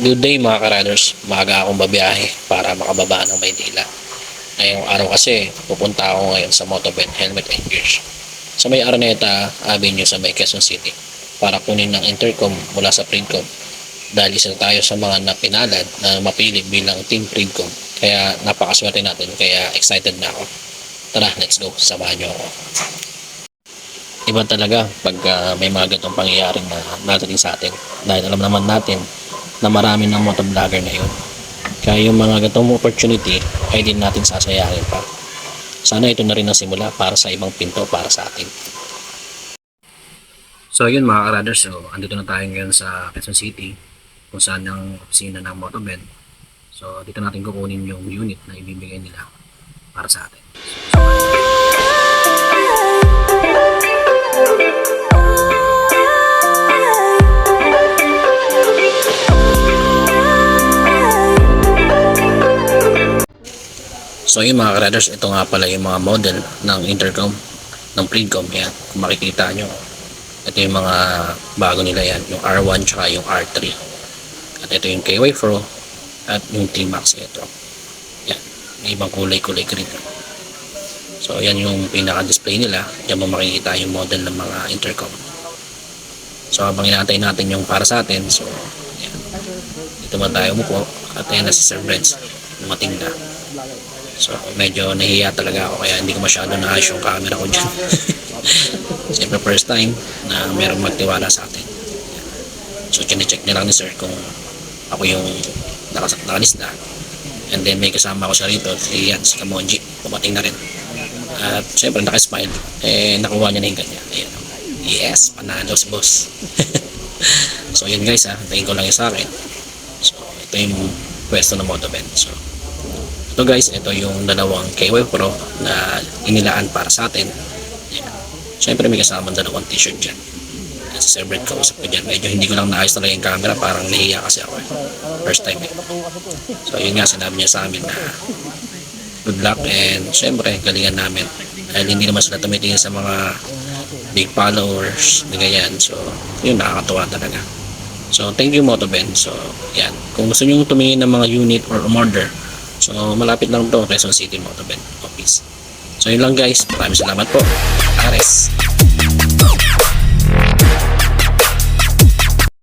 Good day mga karaders. Maaga akong babiyahe para makababa ng Maynila. Ngayong araw kasi, pupunta ako ngayon sa Motobed Helmet and Gears. Sa may Araneta Avenue sa may Quezon City para kunin ng intercom mula sa Pridcom. Dahil isa tayo sa mga napinalad na mapili bilang Team Pridcom. Kaya napakaswerte natin, kaya excited na ako. Tara, let's go. Samahan niyo ako. Iba talaga pag ah, may mga ganitong pangyayaring na nadating sa atin. Dahil alam naman natin na marami ng motovlogger ngayon. Kaya yung mga ganitong opportunity ay din natin sasayangin pa. Sana ito na rin ang simula para sa ibang pinto para sa atin. So yun mga karaders, so andito na tayo ngayon sa Quezon City kung saan ang opisina ng Motobed. So dito natin kukunin yung unit na ibibigay nila para sa atin. So yun mga karaders, ito nga pala yung mga model ng intercom ng Pridcom. Yan, kung makikita nyo. Ito yung mga bago nila yan, yung R1 tsaka yung R3. At ito yung KY Pro at yung T-Max ito. Yan, may ibang kulay-kulay green. So yan yung pinaka-display nila. Yan mo makikita yung model ng mga intercom. So habang inaantay natin yung para sa atin, so yan. Dito man tayo umupo at ayan na si Sir Breds. Dumating na. So, medyo nahiya talaga ako kaya hindi ko masyado naayos yung camera ko dyan. Siyempre first time na merong magtiwala sa atin. So, chinecheck niya lang ni sir kung ako yung nakas nakalista. And then may kasama ko siya rito, si Yan, si Kamonji. Pumating na rin. At siyempre nakasmile. Eh, nakuha niya na yung kanya. Ayan. Yes, panalo si boss. so, yun guys ha. Tingin ko lang yung sa akin. So, ito yung pwesto ng Motobed. So, ito guys, ito yung dalawang KY Pro na inilaan para sa atin. Yan. Siyempre may kasama dalawang t-shirt dyan. Yan, Si Sir Brett kausap ko dyan. Medyo hindi ko lang naayos talaga yung camera. Parang nahiya kasi ako eh. First time eh. So yun nga, sinabi niya sa amin na good luck and siyempre galingan namin. Dahil hindi naman sila tumitingin sa mga big followers na ganyan. So yun, nakakatuwa talaga. So thank you Motoben. So yan, kung gusto niyo tumingin ng mga unit or order, So, malapit lang to, Quezon City Motobed Office. So, yun lang guys. Maraming salamat po. Ares.